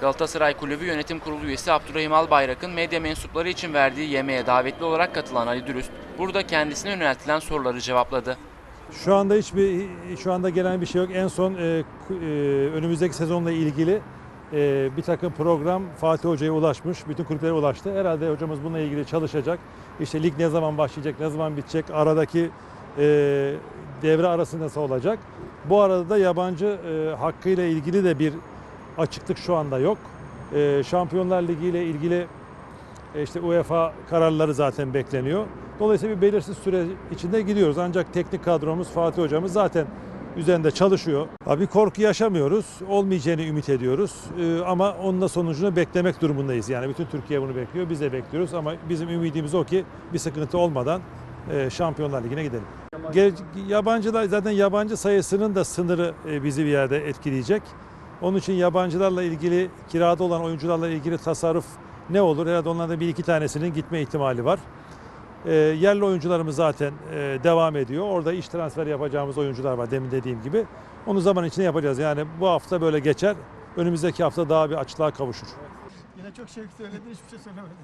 Galatasaray Kulübü Yönetim Kurulu üyesi Abdurrahim Albayrak'ın medya mensupları için verdiği yemeğe davetli olarak katılan Ali Dürüst, burada kendisine yöneltilen soruları cevapladı. Şu anda hiçbir şu anda gelen bir şey yok. En son e, e, önümüzdeki sezonla ilgili e, bir takım program Fatih Hoca'ya ulaşmış. Bütün kulüplere ulaştı. Herhalde hocamız bununla ilgili çalışacak. İşte lig ne zaman başlayacak, ne zaman bitecek, aradaki e, devre arası nasıl olacak. Bu arada da yabancı e, hakkıyla ilgili de bir açıklık şu anda yok. E, Şampiyonlar Ligi ile ilgili e, işte UEFA kararları zaten bekleniyor. Dolayısıyla bir belirsiz süre içinde gidiyoruz. Ancak teknik kadromuz Fatih hocamız zaten üzerinde çalışıyor. Bir korku yaşamıyoruz. Olmayacağını ümit ediyoruz. Ee, ama onun da sonucunu beklemek durumundayız. Yani bütün Türkiye bunu bekliyor. Biz de bekliyoruz ama bizim ümidimiz o ki bir sıkıntı olmadan e, Şampiyonlar Ligi'ne gidelim. Yabancılar zaten yabancı sayısının da sınırı e, bizi bir yerde etkileyecek. Onun için yabancılarla ilgili kirada olan oyuncularla ilgili tasarruf ne olur? Herhalde onlardan bir iki tanesinin gitme ihtimali var. E, yerli oyuncularımız zaten e, devam ediyor. Orada iş transfer yapacağımız oyuncular var demin dediğim gibi. Onu zaman içinde yapacağız. Yani bu hafta böyle geçer. Önümüzdeki hafta daha bir açlığa kavuşur. Yine çok şey söyledin hiçbir şey söylemedin.